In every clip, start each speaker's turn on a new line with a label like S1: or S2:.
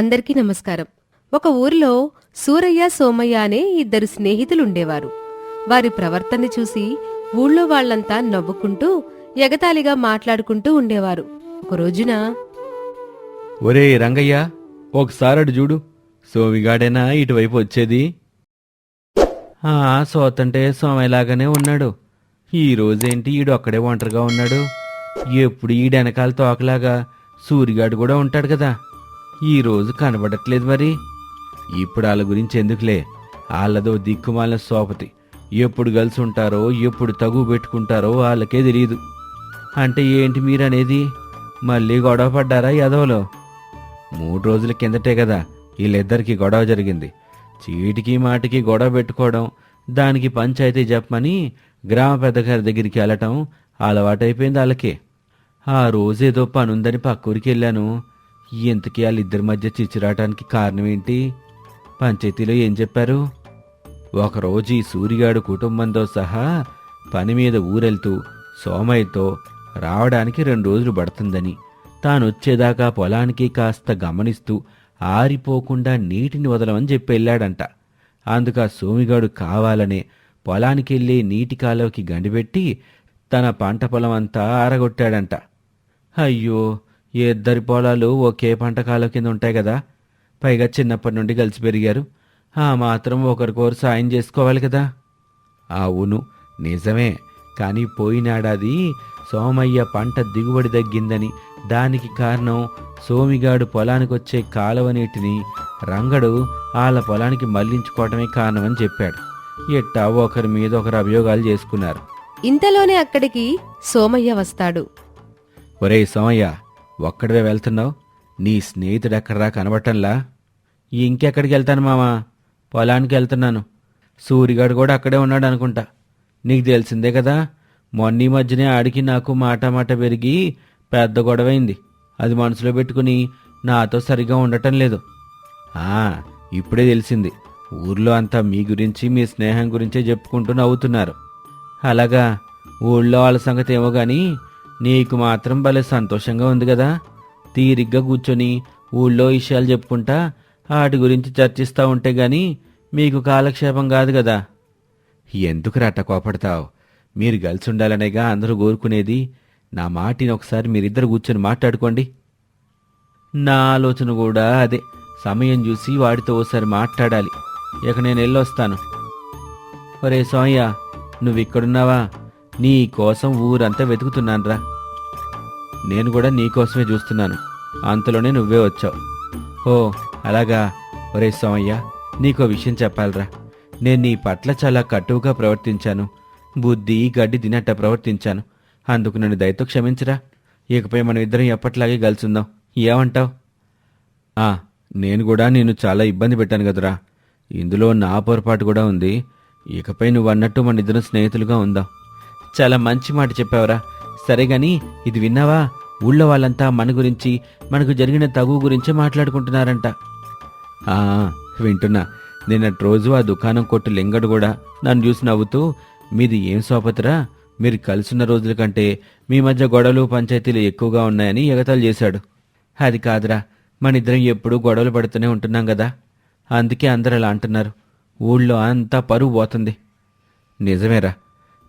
S1: అందరికీ నమస్కారం. ఒక ఊరిలో సూరయ్య సోమయ్య అనే ఇద్దరు స్నేహితులుండేవారు. వారి ప్రవర్తన చూసి ఊళ్ళో వాళ్ళంతా నవ్వుకుంటూ ఎగతాళిగా మాట్లాడుకుంటూ ఉండేవారు. ఒక రోజున
S2: ఒరే రంగయ్య ఒకసారడు చూడు. సోమిగాడేనా ఇటువైపు వచ్చేది? ఆ సోతంటే సోమయ్యలాగానే ఉన్నాడు. ఈ రోజేంటి ఈడు ఒక్కడే ఒంటరిగా ఉన్నాడు? ఎప్పుడు ఈడెనకాల వెనకాల తోకలాగా సూరిగాడు కూడా ఉంటాడు కదా. ఈరోజు కనబడట్లేదు మరి. ఇప్పుడు వాళ్ళ గురించి ఎందుకులే? వాళ్ళదో దిక్కుమాలిన సోపతి. ఎప్పుడు కలిసి ఉంటారో ఎప్పుడు తగు పెట్టుకుంటారో వాళ్ళకే తెలియదు అంటే ఏంటి మీరనేది? మళ్ళీ గొడవ పడ్డారా యాదవలో? మూడు రోజుల కిందటే కదా వీళ్ళిద్దరికి గొడవ జరిగింది. చీటికి మాటికి గొడవ పెట్టుకోవడం దానికి పంచాయతీ చెప్పమని గ్రామ పెద్దగారి దగ్గరికి వెళ్ళటం అలవాటైపోయింది వాళ్ళకి. ఆ రోజు ఏదో పనుందని పక్కూరికి వెళ్ళాను. ఇంతకీ వాళ్ళిద్దరి మధ్య చిచ్చిరాటానికి కారణం ఏంటి పంచాయతీలో ఏం చెప్పారు? ఒకరోజు ఈ సూరిగాడు కుటుంబంతో సహా పని మీద ఊరెళ్తూ సోమయ్యతో రావడానికి రెండు రోజులు పడుతుందని. తాను వచ్చేదాకా పొలానికి కాస్త గమనిస్తూ ఆరిపోకుండా నీటిని వదలమని చెప్పి వెళ్ళాడంట. అందుకు ఆ సోమిగాడు కావాలనే పొలానికెళ్ళి నీటి కాలువకి గండిపెట్టి తన పంట పొలం అంతా ఆరగొట్టాడంట. అయ్యో ఈ ఇద్దరి పొలాలు ఒకే పంట కాలువ కింద ఉంటాయి కదా? పైగా చిన్నప్పటి నుండి కలిసి పెరిగారు. ఆ మాత్రం ఒకరికొకరు సాయం చేసుకోవాలి కదా? అవును నిజమే. కానీ పోయినాడాది సోమయ్య పంట దిగుబడి తగ్గిందని దానికి కారణం సోమిగాడు పొలానికి వచ్చే కాలువ నీటిని రంగడు వాళ్ళ పొలానికి మళ్ళించుకోవటమే కారణమని చెప్పాడు. ఎట్టా ఒకరి మీద ఒకరు అభియోగాలు చేసుకున్నారు.
S1: ఇంతలోనే అక్కడికి సోమయ్య వస్తాడు.
S2: ఒరేయ్ సోమయ్య ఒక్కడివే వెళ్తున్నావు? నీ స్నేహితుడు ఎక్కడరా కనబట్టంలా ఇంకెక్కడికి వెళ్తాను మామా? పొలానికి వెళ్తున్నాను. సూరిగాడు కూడా అక్కడే ఉన్నాడు అనుకుంటా. నీకు తెలిసిందే కదా మొన్న ఈ మధ్యనే ఆడికి నాకు మాట మాట పెరిగి పెద్ద గొడవైంది. అది మనసులో పెట్టుకుని నాతో సరిగా ఉండటం లేదు. ఆ ఇప్పుడే తెలిసింది. ఊర్లో అంతా మీ గురించి మీ స్నేహం గురించే చెప్పుకుంటూ నవ్వుతున్నారు. అలాగా ఊళ్ళో వాళ్ళ సంగతి ఏమో కానీ నీకు మాత్రం భలే సంతోషంగా ఉంది కదా. తీరిగ్గా కూర్చొని ఊళ్ళో విషయాలు చెప్పుకుంటా వాటి గురించి చర్చిస్తూ ఉంటే గాని మీకు కాలక్షేపం కాదు కదా. ఎందుకు రట్ట కోపడతావు? మీరు కలిసి ఉండాలనేగా అందరూ కోరుకునేది. నా మాటిని ఒకసారి మీరిద్దరు కూర్చొని మాట్లాడుకోండి. నా ఆలోచన కూడా అదే. సమయం చూసి వాడితో ఓసారి మాట్లాడాలి. ఇక నేను వెళ్ళొస్తాను ఒరే సోమయ్య నువ్వు ఇక్కడున్నావా నీ కోసం ఊరంతా వెతుకుతున్నానురా. నేను కూడా నీకోసమే చూస్తున్నాను. అంతలోనే నువ్వే వచ్చావు. ఓ అలాగా. ఒరే సోమయ్య నీకో విషయం చెప్పాలిరా. నేను నీ పట్ల చాలా కటువుగా ప్రవర్తించాను. బుద్ధి గడ్డి తినట్ట ప్రవర్తించాను. అందుకు నన్ను దయతో క్షమించరా. ఇకపై మనం ఇద్దరం ఎప్పట్లాగే కలిసిందాం ఏమంటావు? ఆ నేను కూడా నిన్ను చాలా ఇబ్బంది పెట్టాను కదరా. ఇందులో నా పొరపాటు కూడా ఉంది. ఇకపై నువ్వు అన్నట్టు మన ఇద్దరం స్నేహితులుగా ఉందాం. చాలా మంచి మాట చెప్పావరా. సరే గాని ఇది విన్నావా? ఊళ్ళో వాళ్ళంతా మన గురించి మనకు జరిగిన తగు గురించే మాట్లాడుకుంటున్నారంట. ఆ వింటున్నా. నిన్నటి రోజు ఆ దుకాణం కొట్టు లింగడు కూడా నన్ను చూసి నవ్వుతూ మీది ఏం సోపతిరా? మీరు కలిసిన రోజుల కంటే మీ మధ్య గొడవలు పంచాయతీలు ఎక్కువగా ఉన్నాయని ఎగతాలు చేశాడు. అది కాదురా. మన ఇద్దరం ఎప్పుడూ గొడవలు పడుతూనే ఉంటున్నాం కదా అందుకే అందరు అలా అంటున్నారు. ఊళ్ళో అంతా పరువు పోతుంది. నిజమేరా.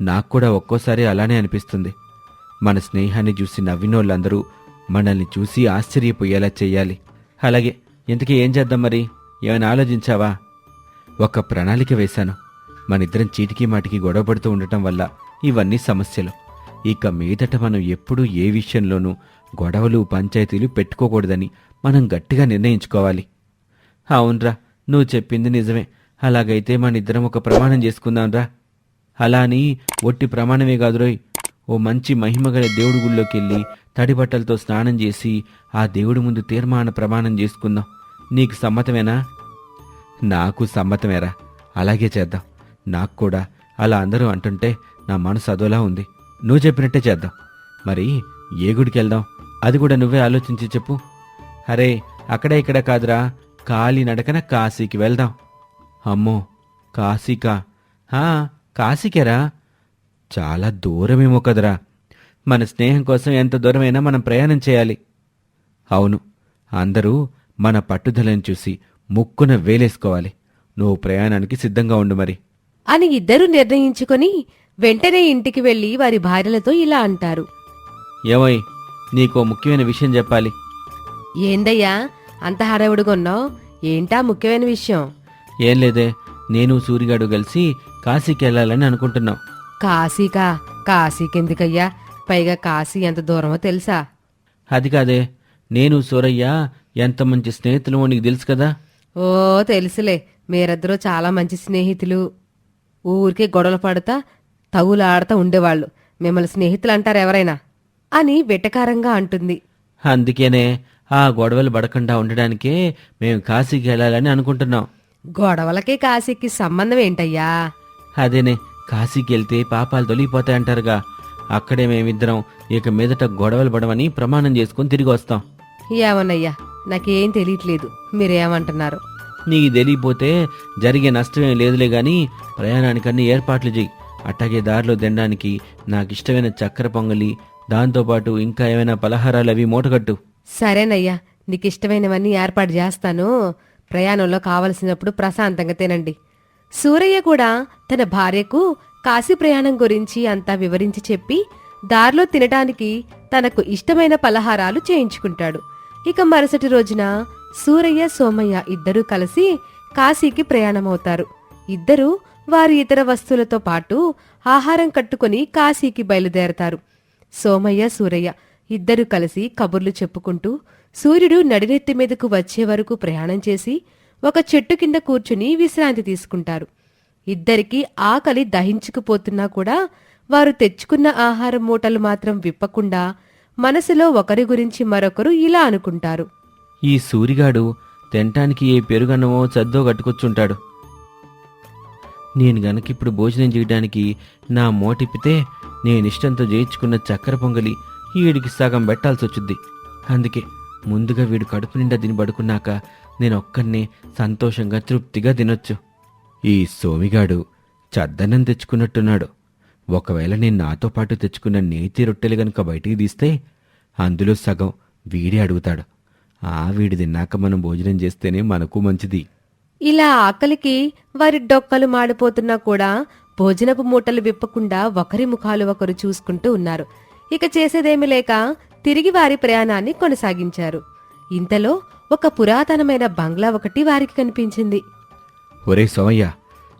S2: నాకు కూడా ఒక్కోసారి అలానే అనిపిస్తుంది. మన స్నేహాన్ని చూసి నవ్వినోళ్ళందరూ మనల్ని చూసి ఆశ్చర్యపోయేలా చేయాలి. అలాగే ఇంతకీ ఏం చేద్దాం మరి? ఏమైనా ఆలోచించావా? ఒక ప్రణాళిక వేశాను. మనిద్దరం చీటికి మాటికి గొడవ పడుతూ ఉండటం వల్ల ఇవన్నీ సమస్యలు. ఇక మీదట మనం ఎప్పుడూ ఏ విషయంలోనూ గొడవలు పంచాయతీలు పెట్టుకోకూడదని మనం గట్టిగా నిర్ణయించుకోవాలి. అవునరా నువ్వు చెప్పింది నిజమే. అలాగైతే మనిద్దరం ఒక ప్రమాణం చేసుకుందాంరా. అలా అని ఒట్టి ప్రమాణమే కాదురోయ్. ఓ మంచి మహిమగల దేవుడి గుళ్ళోకి వెళ్ళి తడి బట్టలతో స్నానం చేసి ఆ దేవుడి ముందు తీర్మాన ప్రమాణం చేసుకుందాం. నీకు సమ్మతమేనా? నాకు సమ్మతమేరా. అలాగే చేద్దాం. నాకు కూడా అలా అందరూ అంటుంటే నా మనసు అదోలా ఉంది. నువ్వు చెప్పినట్టే చేద్దాం. మరి ఏ గుడికి వెళ్దాం? అది కూడా నువ్వే ఆలోచించి చెప్పు. అరే అక్కడ ఇక్కడ కాదురా. కాలి నడకన కాశీకి వెళ్దాం. అమ్మో కాశీకా? హా కాశీకేరా? చాలా దూరమేమో కదరా. మన స్నేహం కోసం ఎంత దూరమైనా మనం ప్రయాణం చేయాలి. అవును అందరూ మన పట్టుదలను చూసి ముక్కున వేలేసుకోవాలి. నువ్వు ప్రయాణానికి సిద్ధంగా ఉండు మరి.
S1: అని ఇద్దరూ నిర్ణయించుకొని వెంటనే ఇంటికి వెళ్ళి వారి భార్యలతో ఇలా అంటారు.
S2: ఏమోయ్ నీకో ముఖ్యమైన విషయం చెప్పాలి.
S1: ఏందయ్యా అంత హడావుడిగొన్నావు ఏంటా ముఖ్యమైన విషయం?
S2: ఏం లేదే నేను సూరిగాడు కలిసి కాశీకి వెళ్ళాలని అనుకుంటున్నాం.
S1: కాశీకా? కాశీకెందుకయ్యా? పైగా కాశీ ఎంత దూరమో తెలుసా?
S2: అది కాదే. నేను సూరయ్య ఎంత మంచి స్నేహితులు నీకు తెలుసు కదా?
S1: ఓ తెలుసులే. మీరిద్దరూ చాలా మంచి స్నేహితులు. ఊరికే గొడవలు పడతా తగులాడుతా ఉండేవాళ్ళు. మిమ్మల్ని స్నేహితులు అంటారు ఎవరైనా? అని వెటకారంగా అంటుంది.
S2: అందుకేనే ఆ గొడవలు పడకుండా ఉండడానికే మేము కాశీకి వెళ్ళాలని అనుకుంటున్నాం.
S1: గొడవలకి కాశీకి సంబంధం ఏంటయ్యా?
S2: అదేనే. కాశీకి వెళ్తే పాపాలు తొలగిపోతాయంటారుగా అక్కడే మేమిద్దరం ఇక మీదట గొడవలు పడమని ప్రమాణం చేసుకుని తిరిగి వస్తాం.
S1: ఏమన్నయ్యా నాకేం తెలియట్లేదు. మీరేమంటున్నారు?
S2: నీకు తెలియపోతే జరిగే నష్టమేం లేదులే గాని ప్రయాణానికి అన్ని ఏర్పాట్లు చెయ్యి. అట్టాగే దారిలో తినడానికి నాకు ఇష్టమైన చక్కెర పొంగలి దాంతోపాటు ఇంకా ఏమైనా పలహారాలు అవి మూటగట్టు.
S1: సరేనయ్యా నీకు ఇష్టమైనవన్నీ ఏర్పాటు చేస్తాను. ప్రయాణంలో కావలసినప్పుడు ప్రశాంతంగా తినండి. సూరయ్య కూడా తన భార్యకు కాశీ ప్రయాణం గురించి అంతా వివరించి చెప్పి దారిలో తినటానికి తనకు ఇష్టమైన పలహారాలు చేయించుకుంటాడు. ఇక మరుసటి రోజున సూరయ్య సోమయ్య ఇద్దరూ కలిసి కాశీకి ప్రయాణమవుతారు. ఇద్దరూ వారి ఇతర వస్తువులతో పాటు ఆహారం కట్టుకుని కాశీకి బయలుదేరతారు. సోమయ్య సూరయ్య ఇద్దరూ కలిసి కబుర్లు చెప్పుకుంటూ సూర్యుడు నడినెత్తి మీదకు వచ్చే వరకు ప్రయాణం చేసి ఒక చెట్టు కింద కూర్చుని విశ్రాంతి తీసుకుంటారు. ఇద్దరికీ ఆకలి దహించుకుపోతున్నా కూడా వారు తెచ్చుకున్న ఆహారం మూటలు మాత్రం విప్పకుండా మనసులో ఒకరి గురించి మరొకరు ఇలా అనుకుంటారు.
S2: ఈ సూరిగాడు తినటానికి ఏ పెరుగన్నమో చద్దో కట్టుకొచ్చుంటాడు. నేను గనక ఇప్పుడు భోజనం చేయడానికి నా మోటిప్పితే నేనిష్టంతో చేయించుకున్న చక్కెర పొంగలి వీడికి సగం పెట్టాల్సి వచ్చుద్ది అందుకే ముందుగా వీడు కడుపు నిండా తిని పడుకున్నాక నేను ఒక్కడినే సంతోషంగా తృప్తిగా తినొచ్చు. ఈ సోమిగాడు చద్దన్నం తెచ్చుకున్నట్టున్నాడు. ఒకవేళ నేను నాతో పాటు తెచ్చుకున్న నేతి రొట్టెలు గనుక బయటికి తీస్తే అందులో సగం వీడే అడుగుతాడు. ఆ వీడి తిన్నాక మనం భోజనం చేస్తేనే మనకు మంచిది.
S1: ఇలా ఆకలికి వారి డొక్కలు మాడిపోతున్నా కూడా భోజనపు మూటలు విప్పకుండా ఒకరి ముఖాలు ఒకరు చూసుకుంటూ ఉన్నారు. ఇక చేసేదేమీ లేక తిరిగి వారి ప్రయాణాన్ని కొనసాగించారు. ఇంతలో ఒక పురాతనమైన బంగ్లా ఒకటి వారికి కనిపించింది.
S2: ఒరే సోమయ్య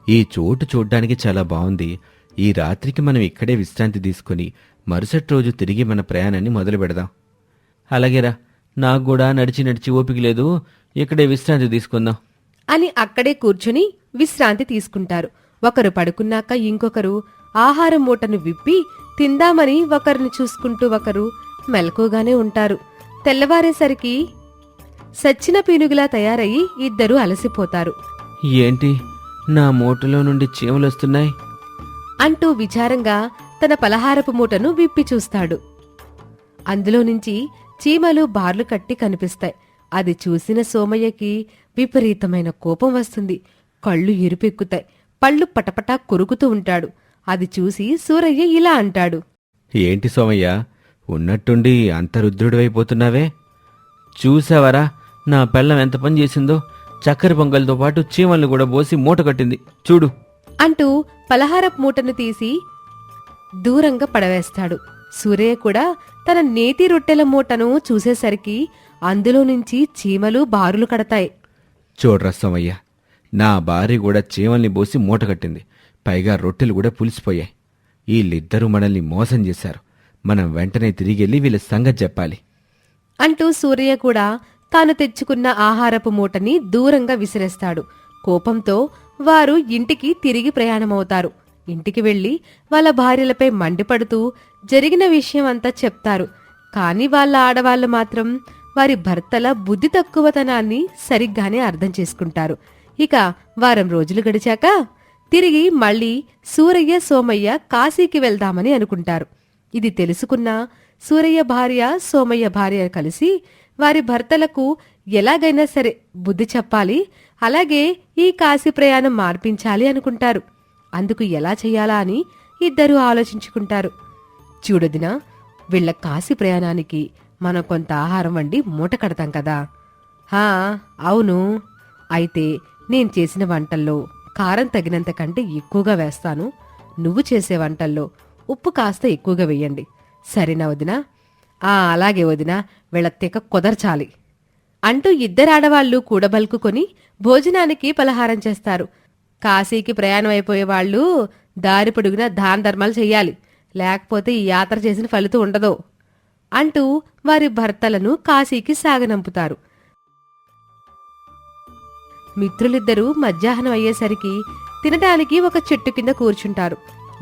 S2: ఈ చోటు చూడ్డానికి చాలా బాగుంది ఈ రాత్రికి మనం ఇక్కడే విశ్రాంతి తీసుకుని మరుసటి రోజు తిరిగి మన ప్రయాణాన్ని మొదలు పెడదాం. అలాగేరా నాకు కూడా నడిచి నడిచి ఓపిక లేదు ఇక్కడే విశ్రాంతి తీసుకుందాం.
S1: అని అక్కడే కూర్చుని విశ్రాంతి తీసుకుంటారు. ఒకరు పడుకున్నాక ఇంకొకరు ఆహారం మూటను విప్పి తిందామని ఒకరిని చూసుకుంటూ ఒకరు మెలకుగానే ఉంటారు. తెల్లవారేసరికి సచ్చిన పీనుగులా తయారయ్యి ఇద్దరూ అలసిపోతారు.
S2: ఏంటి? నా మూటలో నుండి చీమలు వస్తున్నాయి?
S1: అంటూ విచారంగా తన పలహారపు మూటను విప్పి చూస్తాడు. అందులో నుంచి చీమలు బార్లు కట్టి కనిపిస్తాయి. అది చూసిన సోమయ్యకి విపరీతమైన కోపం వస్తుంది. కళ్ళు ఎరుపెక్కుతాయి. పళ్ళు పటపటా కొరుకుతూ ఉంటాడు. అది చూసి సూరయ్య ఇలా అంటాడు.
S2: ఏంటి సోమయ్య? ఉన్నట్టుండి అంత రుద్రుడివైపోతున్నావే? చూసావరా? నా పెళ్ళం ఎంత పని చేసిందో చక్కెర పొంగల్తో పాటు చీమల్ని కూడా పోసి మూట కట్టింది. చూడు.
S1: అంటూ పలహారపు మూటను తీసి దూరంగా పడవేస్తాడు. సూరయ్య కూడా తన నేతి రొట్టెల మూటను చూసేసరికి అందులో నుంచి చీమలు బారులు కడతాయి.
S2: చూడరా సోమయ్య నా భార్య కూడా చీమల్ని పోసి మూట కట్టింది. పైగా రొట్టెలు కూడా పులిసిపోయాయి. వీళ్ళిద్దరూ మనల్ని మోసం చేశారు. మనం వెంటనే తిరిగెళ్ళి వీళ్ళ సంగతి చెప్పాలి.
S1: అంటూ సూర్య కూడా తాను తెచ్చుకున్న ఆహారపు మూటని దూరంగా విసిరేస్తాడు. కోపంతో వారు ఇంటికి తిరిగి ప్రయాణమవుతారు. ఇంటికి వెళ్ళి వాళ్ళ భార్యలపై మండిపడుతూ జరిగిన విషయం అంతా చెప్తారు. కాని వాళ్ళ ఆడవాళ్ళు మాత్రం వారి భర్తల బుద్ధి తక్కువతనాన్ని సరిగ్గానే అర్థం చేసుకుంటారు. ఇక వారం రోజులు గడిచాక తిరిగి మళ్ళీ సూరయ్య సోమయ్య కాశీకి వెళ్దామని అనుకుంటారు. ఇది తెలుసుకున్న సూరయ్య భార్య సోమయ్య భార్య కలిసి వారి భర్తలకు ఎలాగైనా సరే బుద్ధి చెప్పాలి. అలాగే ఈ కాశీ ప్రయాణం మార్పించాలి అనుకుంటారు. అందుకు ఎలా చేయాలా అని ఇద్దరూ ఆలోచించుకుంటారు. చూడదినా వీళ్ళ కాశీ ప్రయాణానికి మనం కొంత ఆహారం వండి మూట కడతాం కదా. హా అవును. అయితే నేను చేసిన వంటల్లో కారం తగినంత కంటే ఎక్కువగా వేస్తాను. నువ్వు చేసే వంటల్లో ఉప్పు కాస్త ఎక్కువగా వెయ్యండి సరేనా వదినా? ఆ అలాగే వదినా వీళ్ళ కుదర్చాలి. అంటూ ఇద్దరు ఆడవాళ్ళు కూడబలుకుకొని భోజనానికి పలహారం చేస్తారు. కాశీకి ప్రయాణం అయిపోయే వాళ్ళు దారి పొడుగున దాన ధర్మాలు చెయ్యాలి. లేకపోతే ఈ యాత్ర చేసిన ఫలితం ఉండదు అంటూ వారి భర్తలను కాశీకి సాగనంపుతారు. మిత్రులిద్దరూ మధ్యాహ్నం అయ్యేసరికి తినడానికి ఒక చెట్టు కింద కూర్చుంటారు.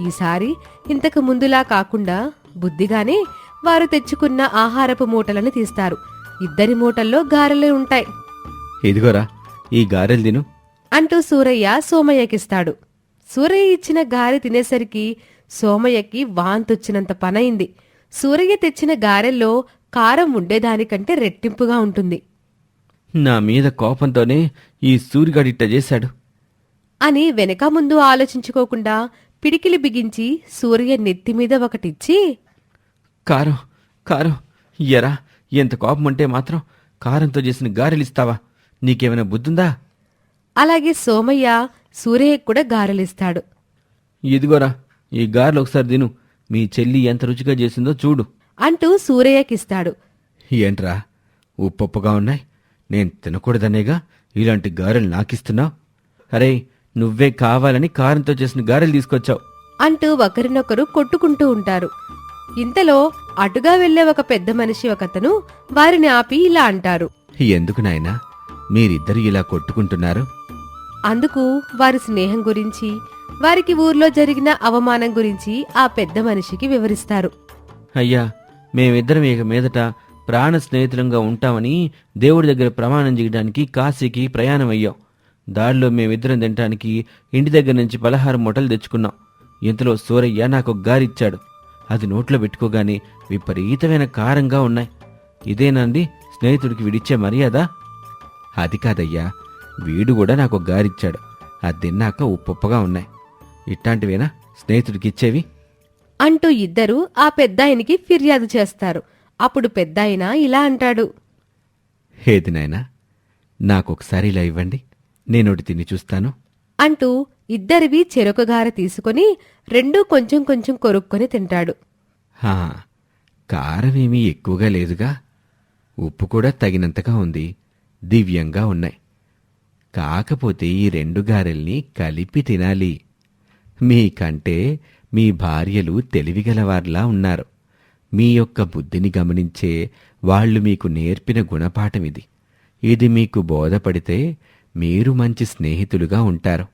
S1: ఈసారి ఇంతకు ముందులా కాకుండా బుద్ధిగానే వారు తెచ్చుకున్న ఆహారపు మూటలను తీస్తారు. ఇద్దరి మూటల్లో గారెలే ఉంటాయి.
S2: ఇదిగోరా ఈ గారెలు తిను.
S1: అంటూ సూరయ్య సోమయ్యకిస్తాడు. సూరయ్య ఇచ్చిన గారె తినేసరికి సోమయ్యకి వాంతొచ్చినంత పనయింది. సూరయ్య తెచ్చిన గారెల్లో కారం ఉండేదానికంటే రెట్టింపుగా ఉంటుంది.
S2: నా మీద కోపంతోనే ఈ సూరిగాడిట్ట చేశాడు.
S1: అని వెనక ముందు ఆలోచించుకోకుండా పిడికిలి బిగించి సూర్య నెత్తి మీద ఒకటిచ్చి
S2: కారం కారం. ఎరా ఎంత కోపం ఉంటే మాత్రం కారంతో చేసిన గారెలు ఇస్తావా నీకేమైనా బుద్ధుందా?
S1: అలాగే సోమయ్య సూరయ్యకు కూడా గారెలిస్తాడు.
S2: ఇదిగోరా ఈ గారెలు ఒకసారి తిను. మీ చెల్లి ఎంత రుచిగా చేసిందో చూడు.
S1: అంటూ సూరయ్యకిస్తాడు.
S2: ఏంట్రా ఉప్పొప్పుగా ఉన్నాయి? నేను తినకూడదనేగా ఇలాంటి గారెలు నాకిస్తున్నావు? అరే నువ్వే కావాలని కారంతో చేసిన గారెలు తీసుకొచ్చావు.
S1: అంటూ ఒకరినొకరు కొట్టుకుంటూ ఉంటారు. ఇంతలో అటుగా వెళ్ళే ఒక పెద్ద మనిషి ఒకతను వారిని ఆపి ఇలా అంటారు.
S2: ఎందుకు నాయనా? మీరిద్దరు ఇలా కొట్టుకుంటున్నారు?
S1: అందుకు వారి స్నేహం గురించి వారికి ఊర్లో జరిగిన అవమానం గురించి ఆ పెద్ద మనిషికి వివరిస్తారు.
S2: అయ్యా మేమిద్దరం ఇక మీదట ప్రాణ స్నేహితులంగా ఉంటామని దేవుడి దగ్గర ప్రమాణం చేయడానికి కాశీకి ప్రయాణం అయ్యాం. దారిలో మేమిద్దరం తినటానికి ఇంటి దగ్గర నుంచి పలహారం మూటలు తెచ్చుకున్నాం. ఇంతలో సూరయ్య నాకు గారిచ్చాడు. అది నోట్లో పెట్టుకోగానే విపరీతమైన కారంగా ఉన్నాయి. ఇదేనండి స్నేహితుడికి విడిచ్చే మర్యాద? అది కాదయ్యా వీడు కూడా నాకు గారిచ్చాడు. అది తిన్నాక ఉప్పుగా ఉన్నాయి. ఇట్లాంటివేనా స్నేహితుడికి ఇచ్చేవి?
S1: అంటూ ఇద్దరు ఆ పెద్దాయనికి ఫిర్యాదు చేస్తారు. అప్పుడు పెద్దాయన ఇలా అంటాడు.
S2: హేది నాయనా నాకొకసారి ఇలా ఇవ్వండి. నేనొకటి తిని చూస్తాను.
S1: అంటూ ఇద్దరివి చెరొకగార తీసుకొని రెండూ కొంచెం కొంచెం కొరుక్కొని తింటాడు.
S2: హా కారమేమీ ఎక్కువగా లేదుగా. ఉప్పు కూడా తగినంతగా ఉంది. దివ్యంగా ఉన్నాయి. కాకపోతే ఈ రెండు గారెల్ని కలిపి తినాలి. మీకంటే మీ భార్యలు తెలివిగలవార్లా ఉన్నారు. మీ యొక్క బుద్ధిని గమనించే వాళ్ళు మీకు నేర్పిన గుణపాఠం ఇది ఇది మీకు బోధపడితే మీరు మంచి స్నేహితులుగా ఉంటారు.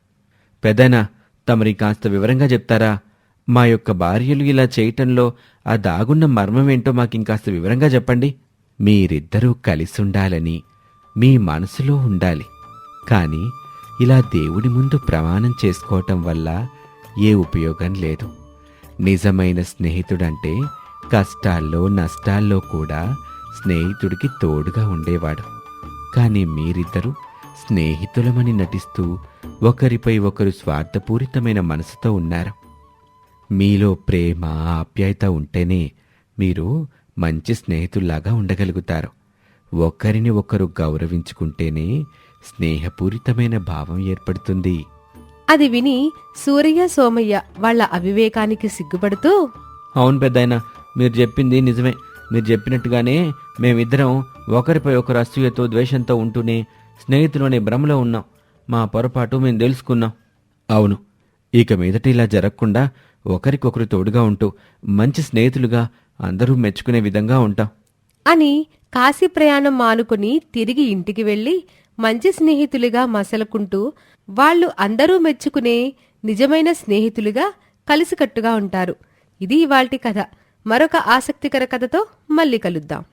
S2: పెదనా తమరి కాస్త వివరంగా చెప్తారా? మా యొక్క భార్యలు ఇలా చేయటంలో ఆ దాగున్న మర్మమేంటో మాకింకాస్త వివరంగా చెప్పండి. మీరిద్దరూ కలిసుండాలని మీ మనసులో ఉండాలి. కానీ ఇలా దేవుడి ముందు ప్రమాణం చేసుకోవటం వల్ల ఏ ఉపయోగం లేదు. నిజమైన స్నేహితుడంటే కష్టాల్లో నష్టాల్లో కూడా స్నేహితుడికి తోడుగా ఉండేవాడు. కానీ మీరిద్దరూ స్నేహితులమని నటిస్తూ ఒకరిపై ఒకరు స్వార్థపూరితమైన మనసుతో ఉన్నారు. మీలో ప్రేమ ఆప్యాయత ఉంటేనే మీరు మంచి స్నేహితుల్లాగా ఉండగలుగుతారు. ఒకరిని ఒకరు గౌరవించుకుంటేనే స్నేహపూరితమైన భావం ఏర్పడుతుంది.
S1: అది విని సూరయ్య సోమయ్య వాళ్ళ అవివేకానికి సిగ్గుపడుతూ
S2: అవును పెద్దాయన మీరు చెప్పింది నిజమే. మీరు చెప్పినట్టుగానే మేమిద్దరం ఒకరిపై ఒకరు అసూయతో ద్వేషంతో ఉంటూనే స్నేహితులు అనే భ్రమలో ఉన్నాం. మా పొరపాటు మేము తెలుసుకున్నాం. అవును ఇక మీదట ఇలా జరగకుండా ఒకరికొకరు తోడుగా ఉంటూ మంచి స్నేహితులుగా అందరూ మెచ్చుకునే విధంగా ఉంటాం.
S1: అని కాశీ ప్రయాణం మానుకుని తిరిగి ఇంటికి వెళ్ళి మంచి స్నేహితులుగా మసలుకుంటూ వాళ్ళు అందరూ మెచ్చుకునే నిజమైన స్నేహితులుగా కలిసికట్టుగా ఉంటారు. ఇది ఇవాల్టి కథ. మరొక ఆసక్తికర కథతో మళ్ళీ కలుద్దాం.